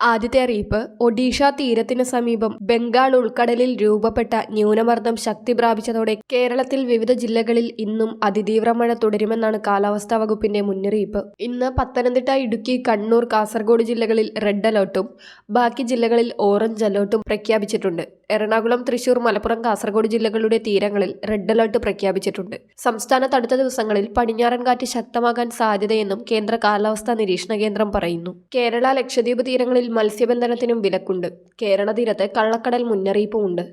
ആദ്യത്തെ അറിയിപ്പ് ഒഡീഷ തീരത്തിന് സമീപം ബംഗാൾ ഉൾക്കടലിൽ രൂപപ്പെട്ട ന്യൂനമർദ്ദം ശക്തി പ്രാപിച്ചതോടെ കേരളത്തിൽ വിവിധ ജില്ലകളിൽ ഇന്നും അതിതീവ്ര മഴ തുടരുമെന്നാണ് കാലാവസ്ഥാ വകുപ്പിന്റെ മുന്നറിയിപ്പ്. ഇന്ന് പത്തനംതിട്ട ഇടുക്കി കണ്ണൂർ കാസർഗോഡ് ജില്ലകളിൽ റെഡ് അലേർട്ടും ബാക്കി ജില്ലകളിൽ ഓറഞ്ച് അലേർട്ടും പ്രഖ്യാപിച്ചിട്ടുണ്ട്. എറണാകുളം തൃശൂർ മലപ്പുറം കാസർഗോഡ് ജില്ലകളുടെ തീരങ്ങളിൽ റെഡ് അലേർട്ട് പ്രഖ്യാപിച്ചിട്ടുണ്ട്. സംസ്ഥാനത്ത് അടുത്ത ദിവസങ്ങളിൽ പടിഞ്ഞാറൻ കാറ്റ് ശക്തമാകാൻ സാധ്യതയെന്നും കേന്ദ്ര കാലാവസ്ഥാ നിരീക്ഷണ കേന്ദ്രം പറയുന്നു. കേരള ലക്ഷദ്വീപ് തീരങ്ങളിൽ മത്സ്യബന്ധനത്തിനും വിലക്കുണ്ട്. കേരള തീരത്ത് കള്ളക്കടൽ മുന്നറിയിപ്പുമുണ്ട്.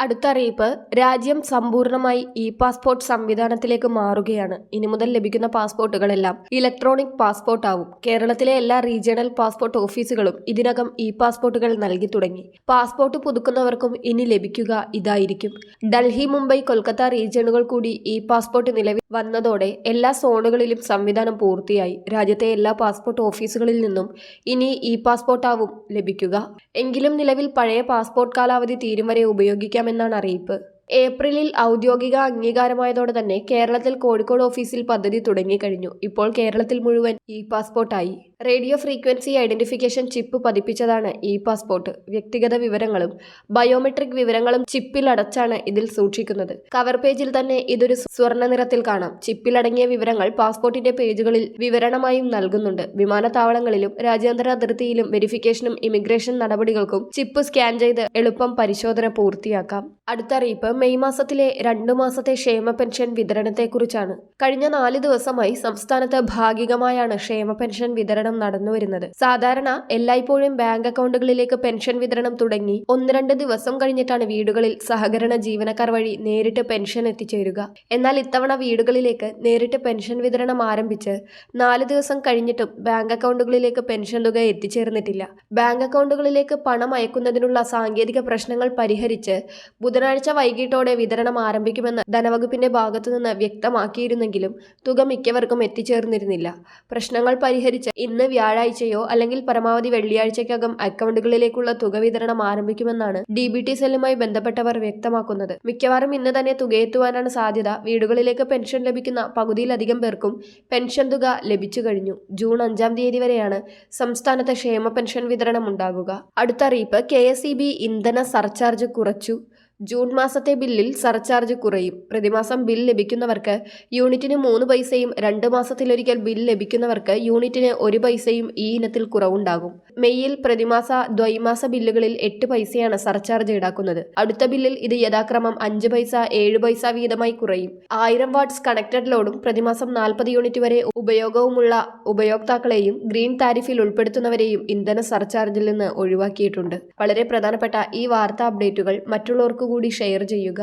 അടുത്ത അറിയിപ്പ് രാജ്യം സമ്പൂർണമായി ഇ പാസ്പോർട്ട് സംവിധാനത്തിലേക്ക് മാറുകയാണ്. ഇനി മുതൽ ലഭിക്കുന്ന പാസ്പോർട്ടുകളെല്ലാം ഇലക്ട്രോണിക് പാസ്പോർട്ട് ആവും കേരളത്തിലെ എല്ലാ റീജിയണൽ പാസ്പോർട്ട് ഓഫീസുകളും ഇതിനകം ഇ പാസ്പോർട്ടുകൾ നൽകി തുടങ്ങി. പാസ്പോർട്ട് പുതുക്കുന്നവർക്കും ഇനി ലഭിക്കുക ഇതായിരിക്കും. ഡൽഹി മുംബൈ കൊൽക്കത്ത റീജിയണുകൾ കൂടി ഇ പാസ്പോർട്ട് നിലവിൽ വന്നതോടെ എല്ലാ സോണുകളിലും സംവിധാനം പൂർത്തിയായി. രാജ്യത്തെ എല്ലാ പാസ്പോർട്ട് ഓഫീസുകളിൽ നിന്നും ഇനി ഇ പാസ്പോർട്ടാവും ലഭിക്കുക. എങ്കിലും നിലവിൽ പഴയ പാസ്പോർട്ട് കാലാവധി തീരും വരെ ഉപയോഗിക്കാമെന്നാണ് അറിയിപ്പ്. ഏപ്രിലിൽ ഔദ്യോഗിക അംഗീകാരമായതോടെ തന്നെ കേരളത്തിൽ കോഴിക്കോട് ഓഫീസിൽ പദ്ധതി തുടങ്ങിക്കഴിഞ്ഞു. ഇപ്പോൾ കേരളത്തിൽ മുഴുവൻ ഇ പാസ്പോർട്ടായി റേഡിയോ ഫ്രീക്വൻസി ഐഡന്റിഫിക്കേഷൻ ചിപ്പ് പതിപ്പിച്ചതാണ് ഇ പാസ്പോർട്ട്. വ്യക്തിഗത വിവരങ്ങളും ബയോമെട്രിക് വിവരങ്ങളും ചിപ്പിൽ അടച്ചാണ് ഇതിൽ സൂക്ഷിക്കുന്നത്. കവർ പേജിൽ തന്നെ ഇതൊരു സ്വർണ നിറത്തിൽ കാണാം. ചിപ്പിലടങ്ങിയ വിവരങ്ങൾ പാസ്പോർട്ടിന്റെ പേജുകളിൽ വിവരണമായും നൽകുന്നുണ്ട്. വിമാനത്താവളങ്ങളിലും രാജ്യാന്തര അതിർത്തിയിലും വെരിഫിക്കേഷനും ഇമിഗ്രേഷൻ നടപടികൾക്കും ചിപ്പ് സ്കാൻ ചെയ്ത് എളുപ്പം പരിശോധന പൂർത്തിയാക്കാം. അടുത്ത അറിയിപ്പ് മെയ് മാസത്തിലെ രണ്ടു മാസത്തെ ക്ഷേമ പെൻഷൻ വിതരണത്തെക്കുറിച്ചാണ്. കഴിഞ്ഞ നാല് ദിവസമായി സംസ്ഥാനത്ത് ഭാഗികമായാണ് ക്ഷേമ പെൻഷൻ വിതരണം നടന്നുവരുന്നത് സാധാരണ എല്ലായ്പ്പോഴും ബാങ്ക് അക്കൗണ്ടുകളിലേക്ക് പെൻഷൻ വിതരണം തുടങ്ങി ഒന്ന് രണ്ട് ദിവസം കഴിഞ്ഞിട്ടാണ് വീടുകളിൽ സഹകരണ ജീവനക്കാർ വഴി നേരിട്ട് പെൻഷൻ എത്തിച്ചേരുക. എന്നാൽ ഇത്തവണ വീടുകളിലേക്ക് നേരിട്ട് പെൻഷൻ വിതരണം ആരംഭിച്ച് നാല് ദിവസം കഴിഞ്ഞിട്ടും ബാങ്ക് അക്കൗണ്ടുകളിലേക്ക് പെൻഷൻ തുക എത്തിച്ചേർന്നിട്ടില്ല. ബാങ്ക് അക്കൗണ്ടുകളിലേക്ക് പണം അയക്കുന്നതിനുള്ള സാങ്കേതിക പ്രശ്നങ്ങൾ പരിഹരിച്ച് ബുധനാഴ്ച വൈകിട്ടോടെ വിതരണം ആരംഭിക്കുമെന്ന് ധനവകുപ്പിന്റെ ഭാഗത്തുനിന്ന് വ്യക്തമാക്കിയിരുന്നെങ്കിലും തുക മിക്കവർക്കും എത്തിച്ചേർന്നിരുന്നില്ല. പ്രശ്നങ്ങൾ പരിഹരിച്ച് ഇന്ന് വ്യാഴാഴ്ചയോ അല്ലെങ്കിൽ പരമാവധി വെള്ളിയാഴ്ചയ്ക്കകം അക്കൗണ്ടുകളിലേക്കുള്ള തുക വിതരണം ആരംഭിക്കുമെന്നാണ് ഡി ബി ടി സെല്ലുമായി ബന്ധപ്പെട്ടവർ വ്യക്തമാക്കുന്നത്. മിക്കവാറും ഇന്ന് തന്നെ തുകയെത്തുവാനാണ് സാധ്യത. വീടുകളിലേക്ക് പെൻഷൻ ലഭിക്കുന്ന പകുതിയിലധികം പേർക്കും പെൻഷൻ തുക ലഭിച്ചു കഴിഞ്ഞു. ജൂൺ അഞ്ചാം തീയതി വരെയാണ് സംസ്ഥാനത്ത് ക്ഷേമ പെൻഷൻ വിതരണം ഉണ്ടാകുക. അടുത്ത അറിയിപ്പ് കെ എസ് ഇ ബി ഇന്ധന സർചാർജ് കുറച്ചു. ജൂൺ മാസത്തെ ബില്ലിൽ സർചാർജ് കുറയും. പ്രതിമാസം ബിൽ ലഭിക്കുന്നവർക്ക് യൂണിറ്റിന് മൂന്ന് പൈസയും രണ്ട് മാസത്തിലൊരിക്കൽ ബിൽ ലഭിക്കുന്നവർക്ക് യൂണിറ്റിന് ഒരു പൈസയും ഈ ഇനത്തിൽ കുറവുണ്ടാകും. മെയ്യിൽ പ്രതിമാസ ദ്വൈമാസ ബില്ലുകളിൽ എട്ട് പൈസയാണ് സർചാർജ് ഈടാക്കുന്നത്. അടുത്ത ബില്ലിൽ ഇത് യഥാക്രമം അഞ്ച് പൈസ ഏഴ് പൈസ വീതമായി കുറയും. ആയിരം വാട്ട്സ് കണക്റ്റഡ് ലോഡും പ്രതിമാസം നാൽപ്പത് യൂണിറ്റ് വരെ ഉപയോഗവുമുള്ള ഉപയോക്താക്കളെയും ഗ്രീൻ താരിഫിൽ ഉൾപ്പെടുത്തുന്നവരെയും ഇന്ധന സർചാർജിൽ നിന്ന് ഒഴിവാക്കിയിട്ടുണ്ട്. വളരെ പ്രധാനപ്പെട്ട ഈ വാർത്താ അപ്ഡേറ്റുകൾ മറ്റുള്ളവർക്ക് കൂടി ഷെയർ ചെയ്യുക